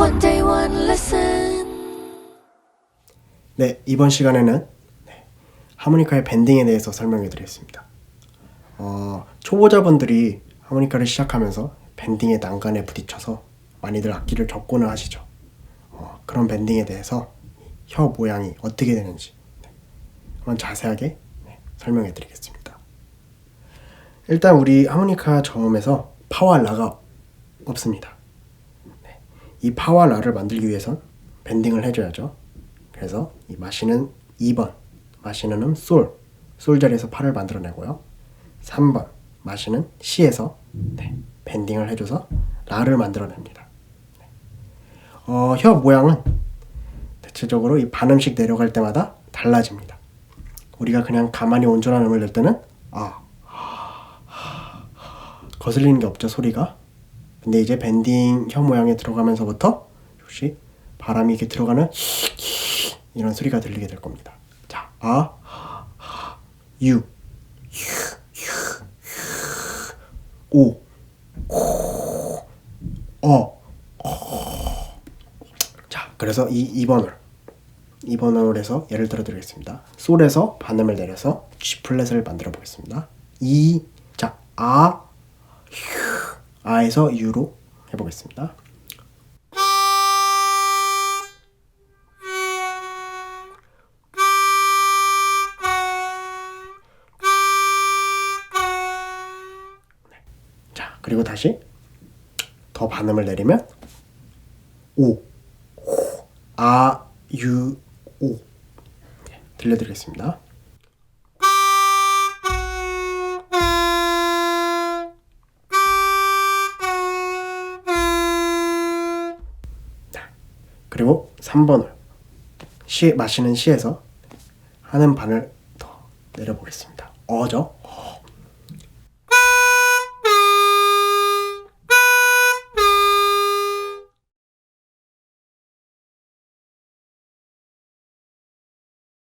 One day, one lesson. 네, 이번 시간에는 네, 하모니카의 밴딩에 대해서 설명해 드리겠습니다. 어, 초보자분들이 하모니카를 시작하면서 밴딩의 난간에 부딪혀서 많이들 악기를 접고는 하시죠. 어, 그런 밴딩에 대해서 혀 모양이 어떻게 되는지 네, 한번 자세하게 네, 설명해 드리겠습니다. 일단 우리 하모니카 저음에서 파와 라가 없습니다. 네, 이 파와 라를 만들기 위해선 밴딩을 해줘야죠. 그래서 이 마시는 2번 마시는 음 솔, 솔 자리에서 파를 만들어내고요. 3번 마시는 시에서 네, 밴딩을 해줘서 라를 만들어냅니다. 네. 어, 혀 모양은 대체적으로 이 반음씩 내려갈 때마다 달라집니다. 우리가 그냥 가만히 온전한 음을 낼 때는 아 거슬리는 게 없죠 소리가. 근데 이제 밴딩 혀 모양에 들어가면서부터 역시 바람이 이렇게 들어가는 이런 소리가 들리게 될 겁니다. 자, 아, 유, 오, 어. 자, 그래서 이 2번을 2번을 해서 예를 들어 드리겠습니다. 솔에서 반음을 내려서 G 플랫을 만들어 보겠습니다. 이, 자, 아, 휴, 아에서 유로 해보겠습니다. 자, 그리고 다시 더 반음을 내리면 오, 호, 아, 유, 오 네, 들려드리겠습니다. 그리고 3번을 시 마시는 시에서 하는 반을 더 내려보겠습니다. 어죠? 어.